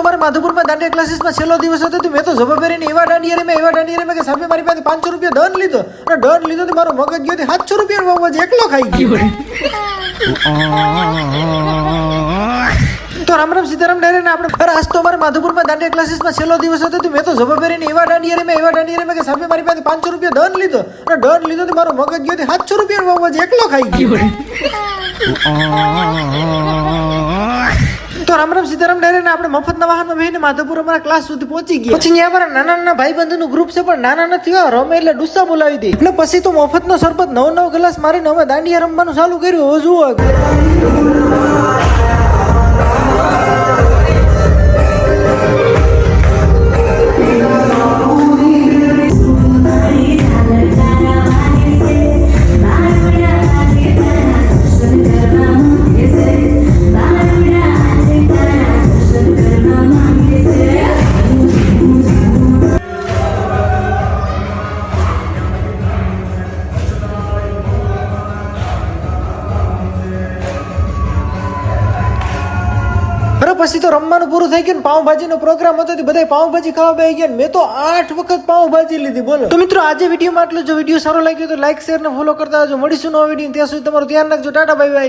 તો અમારે માધુપુરમાં દાંડિયા ક્લાસીસમાં છેલ્લો દિવસ હતો તો મેં તો જવાબદારીને એવા દાંડિયા મેં એવા દાંડિયા મેં કે સાહેબ મારી પાસે પાંચસો રૂપિયા દંડ લીધો. અને દંડ લીધો તો મારો મગજ ગયો સાતસો રૂપિયા અવાજ એકલો ખાઈ ગયો. તો રામ રામ સીતારામ ડાયરે ને આપણે અરે આજ તો અમારે માધુપુરમાં દાંડિયા ક્લાસીસમાં છેલ્લો દિવસ હતો મેં તો જવાબદારીને એવા દાંડિયા મેં એવા દાંડિયા મેં કે સાહેબ મારી પાસે પાંચસો રૂપિયા દંડ લીધો. અને દંડ લીધો તો મારો મગજ ગયો સાતસો રૂપિયા અવાજ એકલો ખાઈ ગયો. રામ રામ સીતારામ ડાયરે ને આપણે મફતના વાહનમાં બેહીને માધવપુર અમારા ક્લાસ સુધી પહોંચી ગયા. પછી ત્યાં અમારા નાના નાના ભાઈ બંધુનું ગ્રુપ છે પણ નાના નથી હો, રમે એટલે ડુસ્સા બોલાવી દે. એટલે પછી તો મફતનો સરબત નવ નવ ગ્લાસ મારીને અમે દાંડિયા રમવાનું ચાલુ કર્યું. હવે જુઓ પછી તો રમવાનું પૂરું થઈ ગયું ને પાવભાજીનો પ્રોગ્રામ હતો તે બધા પાઉંભાજી ખાવા બે ગયા મેં તો આઠ વખત પાઉંભાજી લીધી, બોલો. તો મિત્રો, આજે વિડીયોમાં આટલું જો. વીડિયો સારો લાગ્યો તો લાઈક શેર ને ફોલો કરતા આવજો મળીશું નવો વીડિયો ત્યાં સુધી તમારું ધ્યાન રાખજો. Tata bye bye